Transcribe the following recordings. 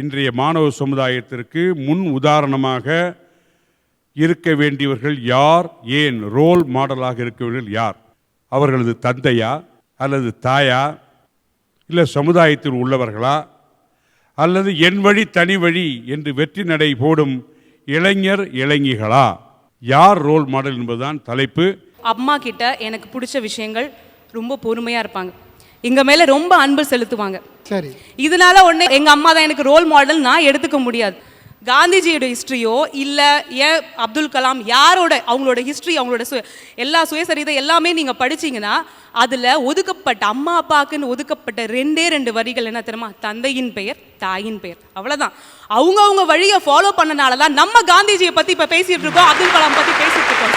இன்றைய மாணவ சமுதாயத்திற்கு முன் உதாரணமாக இருக்க வேண்டியவர்கள் யார்? ஏன் ரோல் மாடலாக இருக்கவர்கள் யார்? அவர்களது தந்தையா? அல்லது தாயா? இல்லை சமுதாயத்தில் உள்ளவர்களா? அல்லது என் வழி தனி வழி என்று வெற்றி நடை போடும் இளைஞர் இளைஞிகளா? யார் ரோல் மாடல் என்பதுதான் தலைப்பு. அம்மா கிட்ட எனக்கு பிடிச்ச விஷயங்கள் ரொம்ப பொறுமையாக இருப்பாங்க. எங்க மேல ரொம்ப அன்பு செலுத்துவாங்க. சரி. இதனால ஒன்று எங்க அம்மா தான் எனக்கு ரோல் மாடல் நான் எடுத்துக்க முடியாது. காந்திஜியோட ஹிஸ்ட்ரியோ இல்லை ஏன் அப்துல் கலாம் யாரோட அவங்களோட ஹிஸ்ட்ரி அவங்களோட சு எல்லா சுயசரிதை எல்லாமே நீங்கள் படிச்சீங்கன்னா அதில் ஒதுக்கப்பட்ட அம்மா அப்பாக்குன்னு ஒதுக்கப்பட்ட ரெண்டே ரெண்டு வரிகள் என்ன தெரியுமா? தந்தையின் பெயர் தாயின் பெயர். அவ்வளோதான் அவங்க அவங்க வழியை ஃபாலோ பண்ணனால தான் நம்ம காந்திஜியை பற்றி இப்போ பேசிட்டு இருக்கோம் அப்துல் கலாம் பற்றி பேசிட்டு இருக்கோம்.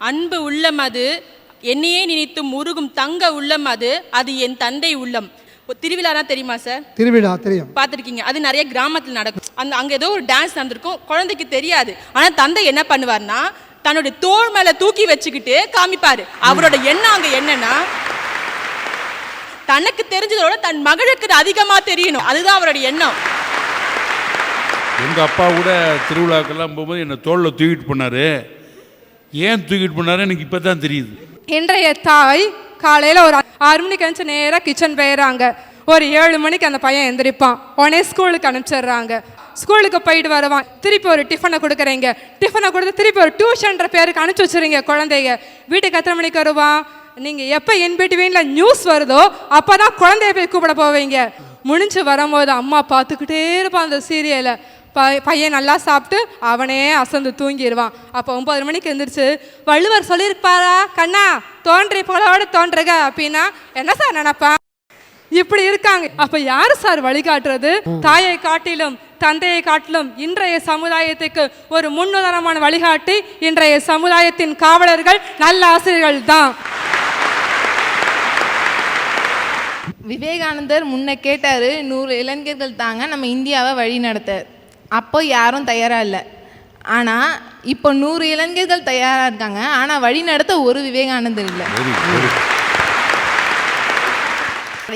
அன்பு உள்ளம் அது. என்னையே நினைத்தும் உருகும் தங்க உள்ளம் அது அது என் தந்தை உள்ளம். திருவிழானா தெரியுமா சார் திருவிழா தெரியும். பார்த்துருக்கீங்க. அது நிறைய கிராமத்தில் நடக்கும். அந்த அங்கே ஏதோ ஒரு டான்ஸ் நடந்திருக்கும். குழந்தைக்கு தெரியாது. ஆனால் தந்தை என்ன பண்ணுவார்னா தன்னுடைய தோள் மேலே தூக்கி வச்சுக்கிட்டு காமிப்பார். அவரோட எண்ணம் அங்கே என்னன்னா தனக்கு தெரிஞ்சதோட தன் மகளுக்கு அதிகமாக தெரியணும். அதுதான் அவரோட எண்ணம். எங்கள் அப்பா கூட திருவிழாக்கெல்லாம் போகும்போது என்னை தோளில் தூக்கிட்டு போனார். ஏன் தூக்கிட்டு போனாரு எனக்கு இப்போ தான் தெரியுது. இன்றைய தாய் காலையில் ஒரு ஆறு மணிக்கு அனுப்பிச்சு நேராக கிச்சன் போயிடுறாங்க. ஒரு ஏழு மணிக்கு அந்த பையன் எந்திரிப்பான். உடனே ஸ்கூலுக்கு அனுப்பிச்சிடுறாங்க. ஸ்கூலுக்கு போயிட்டு வருவான். திருப்பி ஒரு டிஃபனை கொடுக்குறீங்க. டிஃபனை கொடுத்து திருப்பி ஒரு டியூஷன்ற பேருக்கு அனுப்பிச்சி வச்சுருங்க குழந்தைங்க வீட்டுக்கு எத்தனை மணிக்கு வருவான் நீங்கள் எப்போ என் வீட்டில் நியூஸ் வருதோ அப்போ தான் குழந்தைய போய் கூப்பிட போவீங்க. முடிஞ்சு வரும்போது அம்மா பார்த்துக்கிட்டே இருப்பான் அந்த சீரியலை ப பையன் நல்லா சாப்பிட்டு அவனே அசந்து தூங்கிடுவான் அப்போ ஒம்பது மணிக்கு எழுந்திரிச்சு வள்ளுவர் சொல்லியிருப்பாரா? கண்ணா தோன்றி போலோட தோன்றுக அப்படின்னா என்ன சார் நினைப்பான் இப்படி இருக்காங்க. அப்ப யாரு சார் வழிகாட்டுறது தாயை காட்டிலும் தந்தையை காட்டிலும் இன்றைய சமுதாயத்துக்கு ஒரு முன்னுதாரணமான வழிகாட்டி இன்றைய சமுதாயத்தின் காவலர்கள் நல்ல ஆசிரியர்கள் தான். விவேகானந்தர் முன்ன கேட்டாரு நூறு இளைஞர்கள் தாங்க நம்ம இந்தியாவை வழி நடத்த அப்போ யாரும் தயாராக இல்லை. ஆனால் இப்போ நூறு இளைஞர்கள் தயாராக இருக்காங்க. ஆனால் வழி நடத்த ஒரு விவேகானந்தர் இல்லை.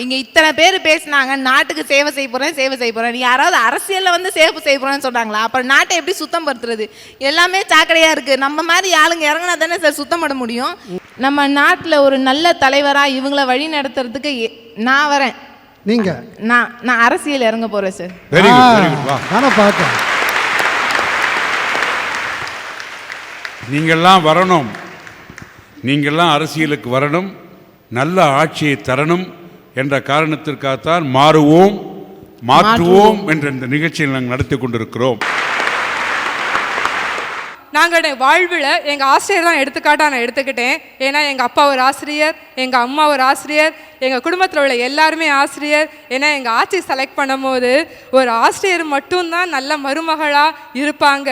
இங்கே இத்தனை பேர் பேசினாங்க நாட்டுக்கு சேவை செய்ய போகிறேன் சேவை செய்ய போகிறேன் யாராவது அரசியலில் வந்து சேவை செய்ய போகிறேன்னு சொல்கிறாங்களா அப்புறம் நாட்டை எப்படி சுத்தம் படுத்துறது எல்லாமே சாக்கடையாக இருக்குது நம்ம மாதிரி ஆளுங்க இறங்கினா தானே சார் சுத்தம் பண்ண முடியும்? நம்ம நாட்டில் ஒரு நல்ல தலைவராக இவங்கள வழி நடத்துறதுக்கு நான் வரேன். நீங்க. நான் நான் அரசியல் இறங்க போகிறேன் sir very good very good வா. நானே பார்த்தேன் நீங்கள்லாம் வரணும். நீங்கள்லாம் அரசியலுக்கு வரணும். நல்ல ஆட்சியை தரணும் என்ற காரணத்திற்காகத்தான் மாறுவோம் மாற்றுவோம் என்ற இந்த நிகழ்ச்சியை நாங்கள் நடத்தி கொண்டிருக்கிறோம். நாங்கள் வாழ்வில் எங்கள் ஆசிரியர் தான் எடுத்துக்காட்டாக நான் எடுத்துக்கிட்டேன். ஏன்னா எங்கள் அப்பா ஒரு ஆசிரியர் எங்கள் அம்மா ஒரு ஆசிரியர் எங்கள் குடும்பத்தில் உள்ள எல்லாருமே ஆசிரியர். ஏன்னா எங்கள் ஆட்சி செலக்ட் பண்ணும்போது ஒரு ஆசிரியர் மட்டும்தான் நல்ல மருமகளாக இருப்பாங்க.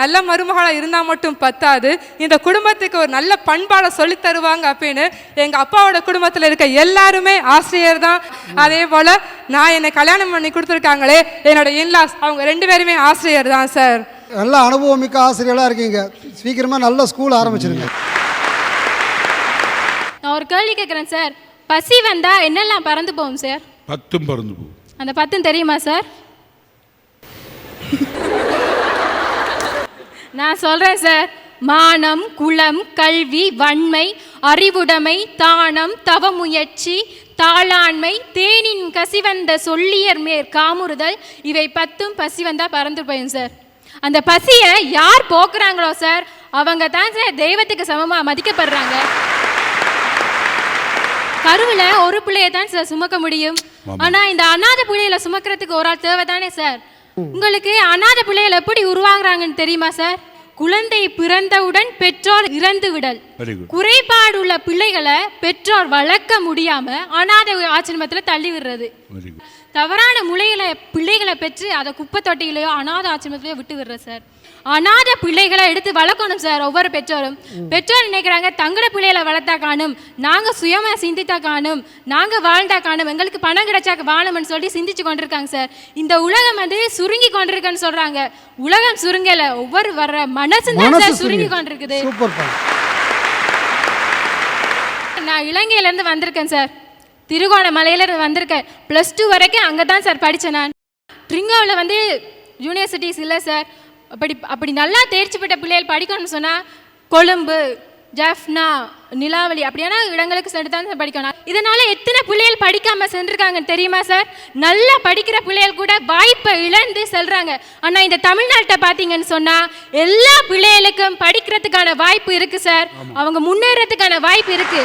நல்ல மருமகளாக இருந்தால் மட்டும் பத்தாது. இந்த குடும்பத்துக்கு ஒரு நல்ல பண்பாடை சொல்லித் தருவாங்க அப்படின்னு எங்கள் அப்பாவோட குடும்பத்தில் இருக்க எல்லாருமே ஆசிரியர் தான். அதே போல் நான் என்னை கல்யாணம் பண்ணி கொடுத்துருக்காங்களே என்னோட இன்லாஸ் அவங்க ரெண்டு பேருமே ஆசிரியர் தான் சார் நல்ல அனுபவமிக்க ஆசிரியர்களாக இருக்கீங்க. சீக்கிரமாக நல்ல ஸ்கூல் ஆரம்பிச்சிருங்க. நான் ஒரு கேள்வி கேட்குறேன் சார். பசி வந்தா என்னெல்லாம் பறந்து போகும் சார்? பத்தும் பறந்து போகும். அந்த பத்தும் தெரியுமா சார்? நான் சொல்றேன் சார். மானம் குளம் கல்வி வன்மை அறிவுடைமை தானம் தவமுயற்சி தாளாண்மை தேனின் கசிவந்த சொல்லியர் மேற் காமுறுதல் இவை பத்தும் பசி வந்தா பறந்து போயும் சார். அந்த பசியை யார் போக்குறாங்களோ சார் அவங்க தான் சார் தெய்வத்துக்கு சமமா மதிக்கப்படுறாங்க. கருவுல ஒரு பிள்ளைய தான் சார் சுமக்க முடியும். ஆனா இந்த அனாதை பிள்ளைகளை சுமக்கிறதுக்கு ஒரு ஆள் தேவை தானே சார் உங்களுக்கு அனாதை பிள்ளைகள் எப்படி உருவாகுறாங்கன்னு தெரியுமா சார் குழந்தை பிறந்தவுடன் பெற்றோர் இறந்து விடல் வெரி குட் குறைபாடு உள்ள பிள்ளைகளை பெற்றோர் வளர்க்க முடியாம அனாதை ஆசிரமத்துல தள்ளி விடுறது. தவறான முளைகளை பிள்ளைகளை பெற்று அதை குப்பை தொட்டியிலையோ அனாதை ஆசிரமத்திலையோ விட்டு விடுற சார். அனாதை பிள்ளைகளை எடுத்து வளர்க்கணும் சார் ஒவ்வொரு பெற்றோரும். பெற்றோர் நினைக்கிறாங்க தங்கட பிள்ளைகளை வளர்த்தா காணும் நாங்க சுயமா சிந்தித்தா காணும் நாங்க வாழ்ந்தா காணும் எங்களுக்கு பணம் கிடைச்சா வாழணும்னு சொல்லி சிந்திச்சு கொண்டிருக்காங்க சார். இந்த உலகம் வந்து சுருங்கி கொண்டிருக்குன்னு சொல்றாங்க. உலகம் சுருங்கல ஒவ்வொரு வர்ற மனசு தான் சார் சுருங்கி கொண்டிருக்குது. நான் இலங்கையிலேருந்து வந்திருக்கேன் சார் திருகோணமலையிலேருந்து வந்திருக்கேன். ப்ளஸ் டூ வரைக்கும் அங்கே தான் சார் படித்தேன் நான். ட்ரிங்காவில் வந்து யூனிவர்சிட்டிஸ் இல்லை சார் அப்படி அப்படி நல்லா தேர்ச்சி பெற்ற பிள்ளைகள் படிக்கணும்னு சொன்னால் கொழும்பு ஜஃப்னா நிலாவளி. அப்படியான இடங்களுக்கு சென்று தான் சார் படிக்கணும். இதனால எத்தனை பிள்ளைகள் படிக்காம சென்றிருக்காங்கன்னு தெரியுமா சார்? நல்லா படிக்கிற பிள்ளைகள் கூட வாய்ப்பை இழந்து செல்றாங்க. ஆனா இந்த தமிழ்நாட்டை பார்த்தீங்கன்னு சொன்னா எல்லா பிள்ளைகளுக்கும் படிக்கிறதுக்கான வாய்ப்பு இருக்கு சார். அவங்க முன்னேறதுக்கான வாய்ப்பு இருக்கு.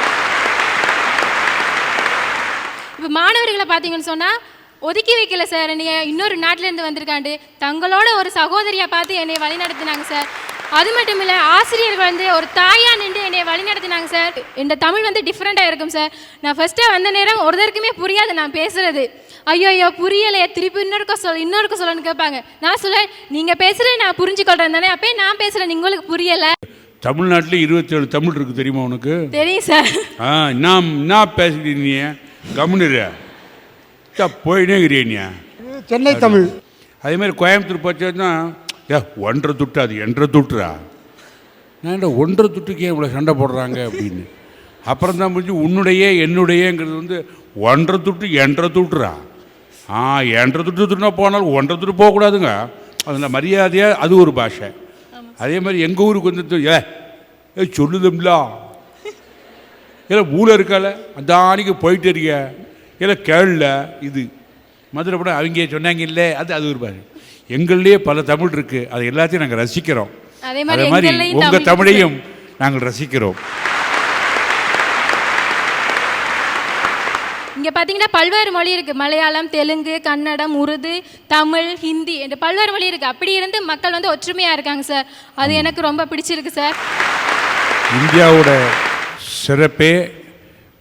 இப்போ மாணவர்களை பார்த்தீங்கன்னு சொன்னால் ஒதுக்கி வைக்கல சார். என்னைய இன்னொரு நாட்டிலேருந்து வந்திருக்காண்டு. தங்களோட ஒரு சகோதரியை பார்த்து என்னை வழிநடத்தினாங்க சார். அது மட்டும் இல்லை ஆசிரியர்கள் வந்து ஒரு தாயா நின்று என்னை வழிநடத்தினாங்க சார் இந்த தமிழ் வந்து டிஃப்ரெண்ட்டாக இருக்கும் சார் நான் ஃபஸ்ட்டாக வந்த நேரம் ஒருத்தருக்குமே புரியாது நான் பேசுறது. ஐயோ ஐயோ புரியலையே. திருப்பி இன்னொருக்க சொல் இன்னொருக்க சொல்லணும்னு கேட்பாங்க. நான் சொல்லுவேன் நீங்கள் பேசுகிறது நான் புரிஞ்சுக்கொள்றேன் தானே. அப்பயே நான் பேசுகிறேன் உங்களுக்கு புரியலை. தமிழ்நாட்டில் இருபத்தேழு தமிழ் இருக்கு தெரியுமா உனக்கு? தெரியும் சார் ஆ நான் என்ன பேசுகிறீ நீ? கம்முனுற போயினே இது சென்னை தமிழ். அதே மாதிரி கோயம்புத்தூர் பச்சைன்னா ஏ ஒன்றரை துட்டு அது என்ற துட்டுறா நான் ஒன்றை ஒன்றரை துட்டுக்கே இவ்வளோ சண்டை போடுறாங்க அப்படின்னு? அப்புறம் தான் புரிஞ்சு உன்னுடைய என்னுடையங்கிறது வந்து ஒன்றரை துட்டு என்ற துட்டுறா ஆ என்ற துட்டு துட்டுனா போனாலும் ஒன்றரை துட்டு போகக்கூடாதுங்க. அதில் மரியாதையாக அது ஒரு பாஷை. அதே மாதிரி எங்கள் ஊருக்கு வந்து ஏ ஏ சொல்லுதும்லா. இல்லை ஊழ இருக்கால அந்த ஆணிக்கு போயிட்டு இருக்க இல்லை கேள்ல இது. மதுரை படம் அவங்க சொன்னாங்க இல்லை அது அது ஒரு பாஷை. எங்கள்லேயே பல தமிழ் இருக்கு. அது எல்லாத்தையும் நாங்கள் ரசிக்கிறோம். அதே மாதிரி உங்கள் தமிழ் தமிழையும் நாங்கள் ரசிக்கிறோம். இங்கே பார்த்தீங்கன்னா பல்வேறு மொழி இருக்குது மலையாளம் தெலுங்கு கன்னடம் உருது தமிழ் ஹிந்தி என்ற பல்வேறு மொழி இருக்குது அப்படி இருந்து மக்கள் வந்து ஒற்றுமையாக இருக்காங்க சார் அது எனக்கு ரொம்ப பிடிச்சிருக்கு சார் இந்தியாவோட சிறப்பே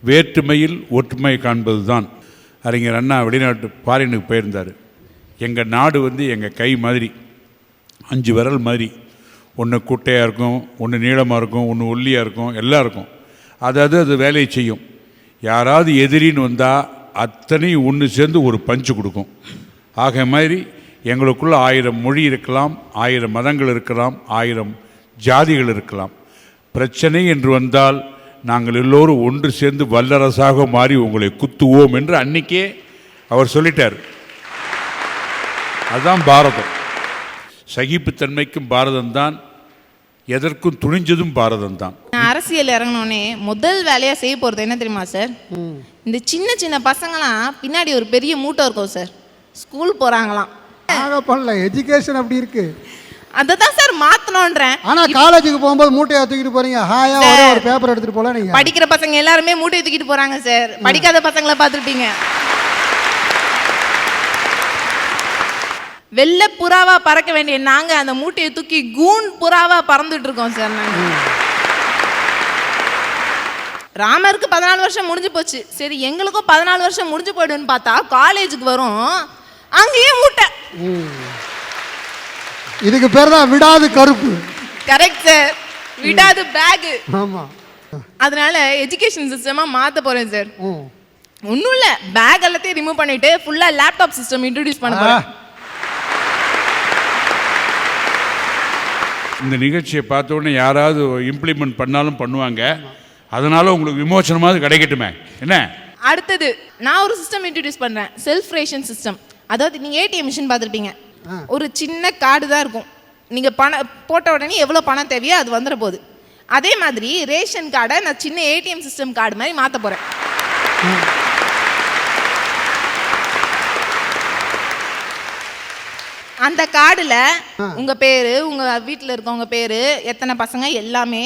வேற்றுமையில் ஒற்றுமை காண்பது தான் அறிஞர் அண்ணா வெளிநாட்டு ஃபாரினுக்கு போயிருந்தார். எங்கள் நாடு வந்து எங்கள் கை மாதிரி அஞ்சு விரல் மாதிரி. ஒன்று குட்டையாக இருக்கும் ஒன்று நீளமாக இருக்கும் ஒன்று ஒல்லியாக இருக்கும் எல்லாம் இருக்கும். அதாவது அது வேலையை செய்யும். யாராவது எதிரின்னு வந்தால் அத்தனையும் ஒன்று சேர்ந்து ஒரு பஞ்சு கொடுக்கும். ஆக மாதிரி எங்களுக்குள்ள ஆயிரம் மொழி இருக்கலாம் ஆயிரம் மதங்கள் இருக்கலாம் ஆயிரம் ஜாதிகள் இருக்கலாம். பிரச்சனை என்று வந்தால் நாங்கள் எல்லோரும் ஒன்று சேர்ந்து வல்லரசாக மாறி உங்களை குத்துவோம் என்று அன்னைக்கே அவர் சொல்லிட்டார். அதுதான் பாரதம். சகிப்புத்தன்மைக்கும் பாரதம் தான் எதற்கும் துணிஞ்சதும் பாரதம் தான் நான் அரசியல் இறங்கினோடனே முதல் வேலையாக செய்ய போகிறது என்ன தெரியுமா சார்? இந்த சின்ன சின்ன பசங்களாம் பின்னாடி ஒரு பெரிய மூட்டை இருக்கும் சார். ஸ்கூல் போகிறாங்களாம் பண்ணல எஜுகேஷன் அப்படி இருக்கு. அதை தான் சார் மாற்றணுன்றேன் ஆனா காலேஜுக்கு போகும்போது மூட்டையை தூக்கிட்டு போறீங்க. ஹாயா ஒரே ஒரு பேப்பர் எடுத்துட்டு போல நீங்க. படிக்கிற பசங்க எல்லாருமே மூட்டையை தூக்கிட்டு போகிறாங்க சார். படிக்காத பசங்களை பார்த்துருப்பீங்க. வெள்ள புறாவா பறக்க வேண்டிய நாங்க அந்த மூட்டையை தூக்கி கூன் புறாவா பறந்துட்டு இருக்கோம் சார் நாங்க ராமருக்கு பதினாலு வருஷம் முடிஞ்சு போச்சு. சரி எங்களுக்கும் பதினாலு வருஷம் முடிஞ்சு போயிடுன்னு பார்த்தா காலேஜுக்கு வரும். அங்கேயே மூட்டை. இதுக்கு பேர் தான் விடாது கருப்பு. கரெக்ட் சார் விடாது பேகு ஆமா. அதனால எஜுகேஷன் சிஸ்டமா மாத்த போறேன் சார். ஒன்றும் இல்லை. பேக் எல்லாத்தையும் ரிமூவ் பண்ணிட்டு ஃபுல்லா லேப்டாப் சிஸ்டம் இன்ட்ரடியூஸ் பண்ண போறேன். இந்த நிகழ்ச்சியை பார்த்த உடனே யாராவது இம்ப்ளிமெண்ட் பண்ணாலும் பண்ணுவாங்க. அதனால உங்களுக்கு விமோசனமாவது கிடைக்கட்டுமே. என்ன? அடுத்தது நான் ஒரு சிஸ்டம் இன்ட்ரடியூஸ் பண்றேன். செல்ஃப் ரேஷன் சிஸ்டம் அதாவது நீங்க ஏடிஎம் மிஷின் பார்த்துருப்பீங்க. ஒரு சின்ன கார்டு தான் இருக்கும். நீங்க பணம் போட்ட உடனே எவ்வளவு பணம் தேவையோ அது வந்துட போகுது அதே மாதிரி ரேஷன் கார்டை நான் சின்ன ஏடிஎம் சிஸ்டம் கார்டு மாதிரி மாத்த போறேன். அந்த கார்டுல உங்க பேரு உங்க வீட்டில் இருக்கவங்க பேரு எத்தனை பசங்க எல்லாமே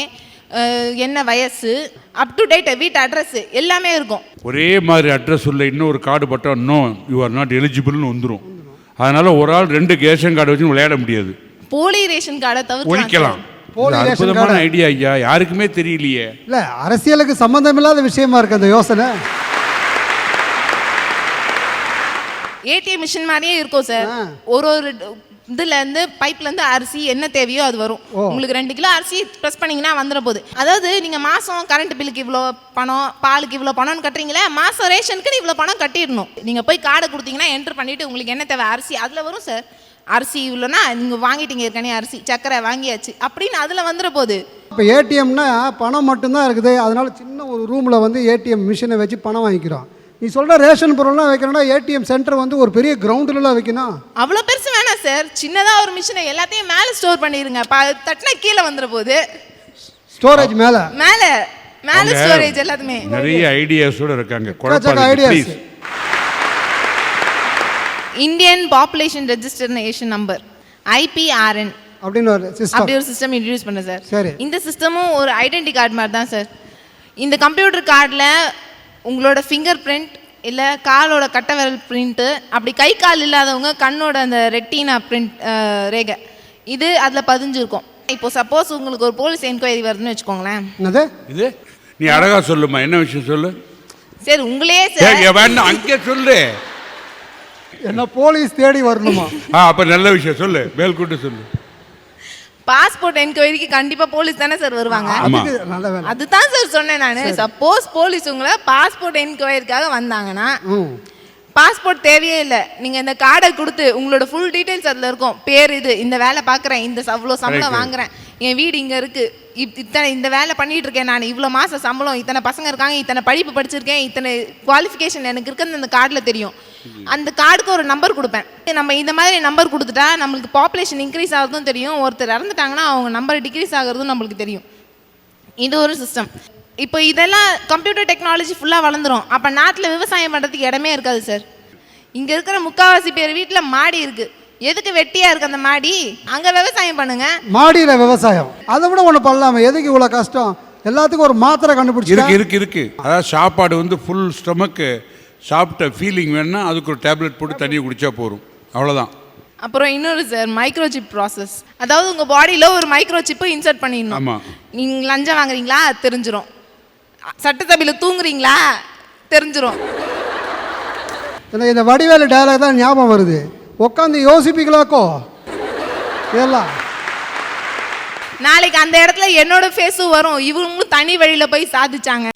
அஹ், என்ன வயசு அப் டு டேட் வீட்டு அட்ரஸ் எல்லாமே இருக்கும். ஒரே மாதிரி அட்ரஸ் உள்ள இன்னொரு கார்டு பட்டா நோ யூ ஆர் நாட் எலிஜிபிள்னு வந்துடும் அதனால ஒரு ஆள் ரெண்டு ரேஷன் கார்டு வச்சு விளையாட முடியாது. போலி ரேஷன் கார்டை தவிர்க்கலாம் ஒழிக்கலாம். போலி இது ரேஷன் அற்புதமான கார்டு. ஐடியா ஐயா. யாருக்குமே தெரியலையே. இல்ல அரசியலுக்கு சம்பந்தமில்லாத விஷயமா இருக்கு அந்த யோசனை. ஏடிஎம் மிஷின் மாதிரியே இருக்கும் சார். ஒரு ஒரு இதுல இருந்து பைப்ல இருந்து அரிசி என்ன தேவையோ அது வரும். உங்களுக்கு ரெண்டு கிலோ அரிசி ப்ரெஸ் பண்ணீங்கன்னா வந்துட போகுது அதாவது நீங்க மாசம் கரண்ட் பில்லுக்கு இவ்வளோ பணம் பாலுக்கு இவ்வளோ பணம்னு கட்டுறீங்களே மாசம் ரேஷனுக்கு இவ்வளோ பணம் கட்டிடணும். நீங்க போய் கார்டை கொடுத்தீங்கன்னா என்டர் பண்ணிட்டு உங்களுக்கு என்ன தேவை? அரிசி அதுல வரும் சார். அரிசி இவ்வளோனா நீங்க வாங்கிட்டீங்க ஏற்கனவே அரிசி சக்கரை வாங்கியாச்சு அப்படின்னு அதுல வந்துட போகுது இப்போ ஏடிஎம்னா பணம் மட்டும்தான் இருக்குது. அதனால சின்ன ஒரு ரூமில் வந்து ஏடிஎம் மிஷினை வச்சு பணம் வாங்கிக்கிறோம். நீ சொல்கிற ரேஷன் பொருள்லாம் வைக்கணும்னா ஏடிஎம் சென்டர் வந்து ஒரு பெரிய கிரவுண்டுலலாம் வைக்கணும் அவ்வளோ பெருசு வேணாம் சார். சின்னதாக ஒரு மிஷினை எல்லாத்தையும் மேலே ஸ்டோர் பண்ணிடுங்க தட்டினா கீழே வந்துட போகுது ஸ்டோரேஜ் மேலே? மேலே. மேலே ஸ்டோரேஜ் எல்லாத்துமே. நிறைய ஐடியாஸோட இருக்காங்க. Please Indian population registration number IPRN அப்படின்னு ஒரு சிஸ்டம் அப்படி ஒரு சிஸ்டம் இன்ட்ரடியூஸ் பண்ண சார் சரி. இந்த சிஸ்டமும் ஒரு ஐடென்டி கார்டு மாதிரி தான் சார் இந்த கம்ப்யூட்டர் கார்டில் உங்களோட ஃபிங்கர் பிரிண்ட் இல்லை காலோட கட்டை விரல் பிரிண்ட்டு அப்படி கை கால் இல்லாதவங்க கண்ணோட அந்த ரெட்டினா பிரிண்ட் ரேகை. இது அதில் பதிஞ்சிருக்கும். இப்போ சப்போஸ் உங்களுக்கு ஒரு போலீஸ் என்கொயரி வருதுன்னு வச்சுக்கோங்களேன். என்னது? இது? நீ அழகா சொல்லுமா என்ன விஷயம் சொல்லு? சரி உங்களே ஏய், சார். இங்க வேண்டாம் அங்கே சொல்லு. என்ன போலீஸ் தேடி வரணுமா? ஆ அப்ப நல்ல விஷயம் சொல்லு. மேல்கொண்டு சொல்லு. பாஸ்போர்ட் என்கொயரிக்கு கண்டிப்பாக போலீஸ் தானே சார் வருவாங்க. அதுதான் சார் சொன்னேன் நான். சப்போஸ் போலீஸ் உங்களை பாஸ்போர்ட் என்கொயரிக்காக வந்தாங்கன்னா பாஸ்போர்ட் தேவையே இல்லை. நீங்கள் இந்த கார்டை கொடுத்து உங்களோட ஃபுல் டீட்டெயில்ஸ் அதில் இருக்கும். பேர் இது இந்த வேலை பார்க்குறேன் இந்த அவ்வளோ சம்பளம். வாங்குறேன். என் வீடு இங்கே இருக்குது இப் இத்தனை இந்த வேலை பண்ணிகிட்டு இருக்கேன் நான். இவ்வளோ மாதம் சம்பளம் இத்தனை பசங்க இருக்காங்க இத்தனை படிப்பு படிச்சிருக்கேன் இத்தனை குவாலிஃபிகேஷன் எனக்கு இருக்குன்னு அந்த கார்டில் தெரியும். அந்த கார்டுக்கு ஒரு நம்பர் கொடுப்பேன். நம்ம இந்த மாதிரி நம்பர் கொடுத்துட்டா நம்மளுக்கு பாப்புலேஷன் இன்க்ரீஸ் ஆகுறதும் தெரியும். ஒருத்தர் இறந்துட்டாங்கன்னா அவங்க நம்பர் டிக்ரீஸ் ஆகிறதும் நம்மளுக்கு தெரியும். இது ஒரு சிஸ்டம் இப்போ இதெல்லாம் கம்ப்யூட்டர் டெக்னாலஜி ஃபுல்லாக வளர்ந்துடும் அப்போ நாட்டில் விவசாயம் பண்ணுறதுக்கு இடமே இருக்காது சார் இங்கே இருக்கிற முக்கால்வாசி பேர் வீட்டில் மாடி இருக்குது எதுக்கு வெட்டியாக இருக்குது அந்த மாடி? அங்கே விவசாயம் பண்ணுங்க. மாடியில் விவசாயம். அதை விட ஒன்று பண்ணலாமே. எதுக்கு இவ்வளோ கஷ்டம்? எல்லாத்துக்கும் ஒரு மாத்திரை இருக்கு கண்டுபிடிச்சி இருக்கு இருக்கு. அதாவது சாப்பாடு வந்து ஃபுல் ஸ்டொமக்கு சாப்பிட்ட ஃபீலிங் வேணும்னா அதுக்கு ஒரு டேப்லெட் போட்டு தண்ணியை குடிச்சா போதும். அவ்வளோதான் அப்புறம் இன்னொரு சார் மைக்ரோசிப் ப்ராசஸ் அதாவது உங்கள் பாடியில் ஒரு மைக்ரோசிப்பை இன்சர்ட் பண்ணிடணும். ஆமா. நீங்கள் லஞ்சம் வாங்குறீங்களா? தெரிஞ்சிரும். சட்டசபையில் தூங்குறீங்களா? தெரிஞ்சிரும். இந்த வடிவேலு டயலாக் தான் ஞாபகம் வருது. உட்காந்து யோசிப்பீங்களாக்கோ? இதெல்லாம் நாளைக்கு அந்த இடத்துல என்னோட ஃபேஸும் வரும். இவங்களும் தனி வழியில் போய் சாதிச்சாங்க.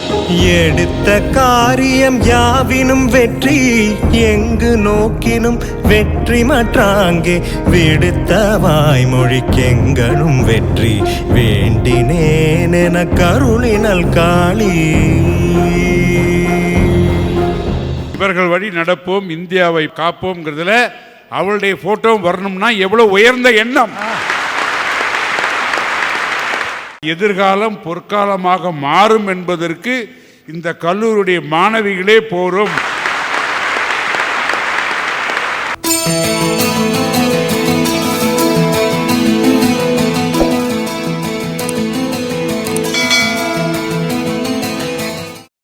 எடுத்த காரியம் யாவினும் வெற்றி எங்கு நோக்கினும் வெற்றி மற்றாங்கே. விடுத்த வாய்மொழிக்கெங்களும் வெற்றி வேண்டினேன் என கருளினல் காளி. இவர்கள் வழி நடப்போம் இந்தியாவை காப்போம்ங்கிறதுல அவளுடைய போட்டோ வரணும்னா எவ்வளவு உயர்ந்த எண்ணம்? எதிர்காலம் பொற்காலமாக மாறும் என்பதற்கு இந்த கல்லூரியுடைய மாணவிகளே போரும்